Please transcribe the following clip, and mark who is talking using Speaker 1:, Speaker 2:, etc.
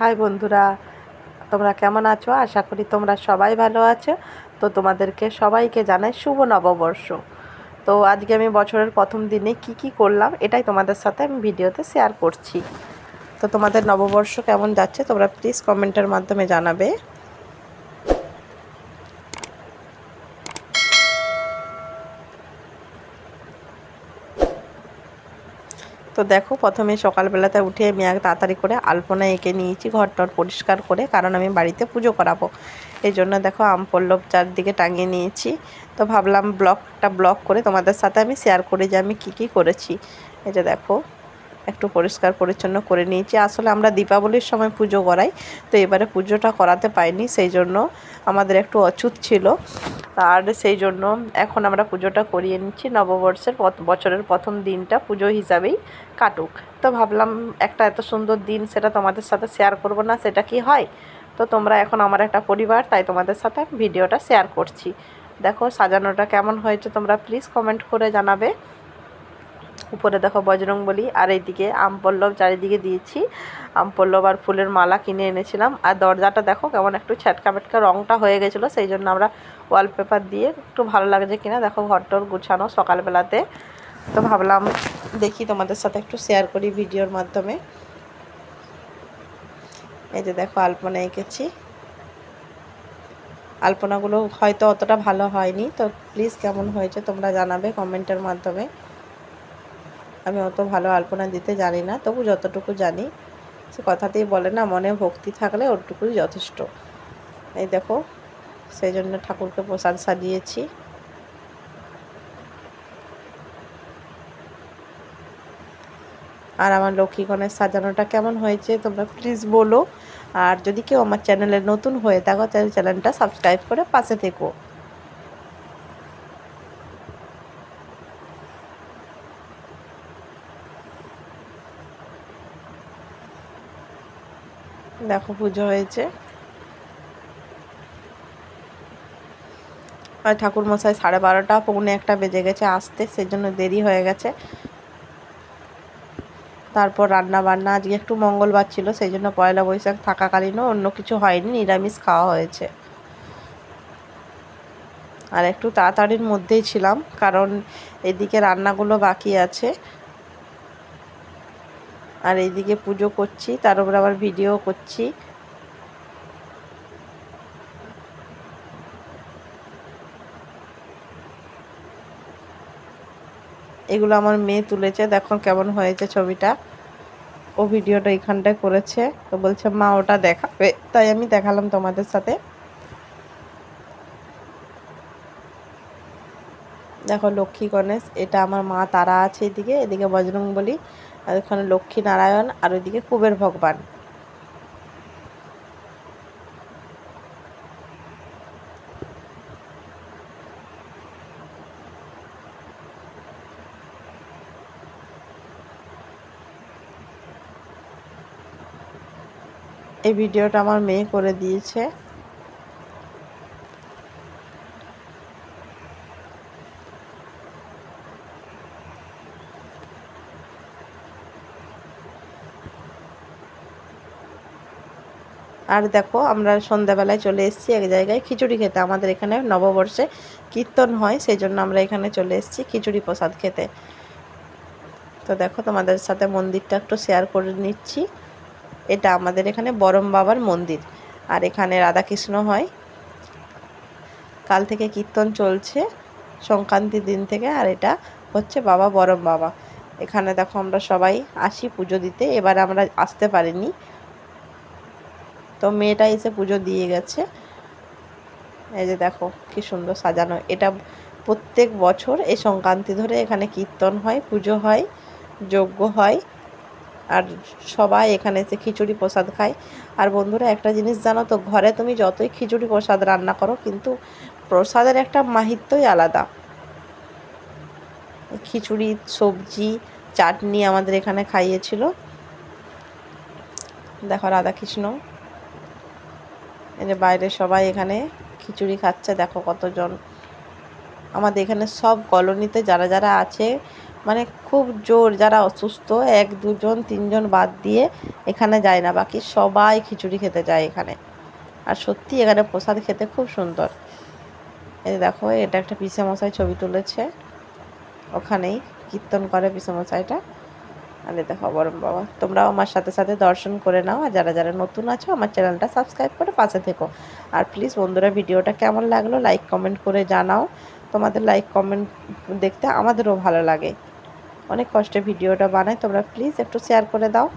Speaker 1: High বন্ধুরা, তোমরা কেমন আছো? আশা করি তোমরা সবাই ভালো আছো। তো তোমাদেরকে সবাইকে জানাই শুভ নববর্ষ। তো আজকে আমি বছরের প্রথম দিনে কি কি করলাম, এটাই তোমাদের সাথে আমি ভিডিওতে শেয়ার করছি। তো তোমাদের নববর্ষ কেমন যাচ্ছে, তোমরা প্লিজ কমেন্টের মাধ্যমে জানাবে। তো দেখো, প্রথমে সকালবেলাতে উঠে আমি এক তাড়াতাড়ি করে আলপনা এঁকে নিয়েছি ঘর টর পরিষ্কার করে, কারণ আমি বাড়িতে পুজো করাবো। এই জন্য দেখো, আম পল্লব চারদিকে টাঙিয়ে নিয়েছি। তো ভাবলাম ব্লকটা ব্লক করে তোমাদের সাথে আমি শেয়ার করে যে আমি কী কী করেছি। এটা দেখো একটু পরিষ্কার পরিচ্ছন্ন করে নিয়েছি। আসলে আমরা দীপাবলির সময় পুজো করাই, তো এবারে পুজোটা করাতে পাইনি সেই জন্য আমাদের একটু অচুত ছিল। আর সেই জন্য এখন আমরা পুজোটা করিয়ে নিচ্ছি, নববর্ষের বছরের প্রথম দিনটা পুজো হিসাবেই কাটুক। তো ভাবলাম একটা এত সুন্দর দিন সেটা তোমাদের সাথে শেয়ার করব না, সেটা কি হয়? তো তোমরা এখন আমার একটা পরিবার, তাই তোমাদের সাথে ভিডিওটা শেয়ার করছি। দেখো সাজানোটা কেমন হয়েছে তোমরা প্লিজ কমেন্ট করে জানাবে। উপরে দেখো বজরং বলি, আর এইদিকে আম পল্লব চারিদিকে দিয়েছি। আম পল্লব আর ফুলের মালা কিনে এনেছিলাম। আর দরজাটা দেখো কেমন একটু ছ্যাটকা প্যাটকা রঙটা হয়ে গেছিল, সেই জন্য আমরা ওয়ালপেপার দিয়ে একটু ভালো লাগছে কিনা দেখো ঘরটর গুছানো সকালবেলাতে। তো ভাবলাম দেখি তোমাদের সাথে একটু শেয়ার করি ভিডিওর মাধ্যমে। এই যে দেখো আলপনা এঁকেছি। আলপনাগুলো হয়তো অতটা ভালো হয়নি, তো প্লিজ কেমন হয়েছে তোমরা জানাবে কমেন্টের মাধ্যমে। আমি অত ভালো আলপনা দিতে জানি না, তবু যতটুকু জানি, সে কথাতেই বলে না, মনে ভক্তি থাকলে ওটুকুই যথেষ্ট। এই দেখো, সেই জন্য ঠাকুরকে প্রসাদ সাজিয়েছি। আর আমার লক্ষ্মী গণেশ সাজানোটা কেমন হয়েছে, তোমরা প্লিজ বলো। আর যদি কেউ আমার চ্যানেলে নতুন হয়ে থাকো, তাহলে চ্যানেলটা সাবস্ক্রাইব করে পাশে থেকো। দেখো পুজো হয়েছে। আর ঠাকুর মশাই সাড়ে বারোটা, পৌনে একটা বেজে গেছে আসতে সেই জন্য দেরি হয়ে গেছে। তারপর রান্না বান্না আজকে একটু মঙ্গলবার ছিল সেই জন্য পয়লা বৈশাখ থাকাকালীনও অন্য কিছু হয়নি, নিরামিষ খাওয়া হয়েছে। আর একটু তাড়াতাড়ির মধ্যেই ছিলাম, কারণ এদিকে রান্নাগুলো বাকি আছে। আর এইদিকে পুজো করছি, তার উপরে আবার ভিডিও করছি। এগুলো আমার মেয়ে তুলেছে, দেখো কেমন হয়েছে ছবিটা। ও ভিডিওটা এখানটায় করেছে, তো বলছে, মা, ওটা দেখাবে। তাই আমি দেখালাম তোমাদের সাথে। দেখো লক্ষ্মী গণেশ, এটা আমার মা, তারা আছে এদিকে এদিকে বজরং বলি আর ওখানে লক্ষ্মী নারায়ণ আর ওইদিকে কুবের ভগবান। এই ভিডিওটা আমার মেয়ে করে দিয়েছে। আর দেখো, আমরা সন্ধ্যাবেলায় চলে এসেছি এক জায়গায় খিচুড়ি খেতে। আমাদের এখানে নববর্ষে কীর্তন হয় সেই জন্য আমরা এখানে চলে এসেছি খিচুড়ি প্রসাদ খেতে। তো দেখো, তোমাদের সাথে মন্দিরটা একটু শেয়ার করে নিচ্ছি। এটা আমাদের এখানে বরম বাবার মন্দির। আর এখানে রাধাকৃষ্ণ হয়। কাল থেকে কীর্তন চলছে সংক্রান্তির দিন থেকে, আর এটা হচ্ছে বাবা বরম বাবা। এখানে দেখো, আমরা সবাই আসি পুজো দিতে। এবার আমরা আসতে পারিনি। তো মেয়েটা এসে পুজো দিয়ে গেছে। এই যে দেখো কি সুন্দর সাজানো। এটা প্রত্যেক বছর এই সংক্রান্তি ধরে এখানে কীর্তন হয়, পুজো হয়, যজ্ঞ হয়, আর সবাই এখানে এসে খিচুড়ি প্রসাদ খায়। আর বন্ধুরা একটা জিনিস জানো তো, ঘরে তুমি যতই খিচুড়ি প্রসাদ রান্না করো, কিন্তু প্রসাদের একটা মাহিত্যই আলাদা। খিচুড়ি, সবজি, চাটনি আমাদের এখানে খাইয়েছিল। দেখো রাধাকৃষ্ণ। এই যে বাইরে সবাই এখানে খিচুড়ি খাচ্ছে, দেখো কতজন। আমাদের এখানে সব কলোনিতে যারা যারা আছে মানে খুব জোর যারা অসুস্থ, এক, দুজন, তিনজন বাদ দিয়ে এখানে যায় না, বাকি সবাই খিচুড়ি খেতে যায় এখানে। আর সত্যি এখানে প্রসাদ খেতে খুব সুন্দর। এই দেখো, এটা একটা পিসে মশাই ছবি তুলেছে। ওখানেই কীর্তন করে পিসে মশাইটা এই দেখো বরম বাবা। তোমরাও আমার সাথে সাথে দর্শন করে নাও, আর যারা যারা নতুন আছো, আমার চ্যানেলটা সাবস্ক্রাইব করে পাশে থেকো। আর প্লিজ বন্ধুরা, ভিডিওটা কেমন লাগল লাইক কমেন্ট করে জানাও। তোমাদের লাইক কমেন্ট দেখতে আমাদেরও ভালো লাগে। অনেক কষ্টে ভিডিওটা বানাই, তোমরা প্লিজ একটু শেয়ার করে দাও।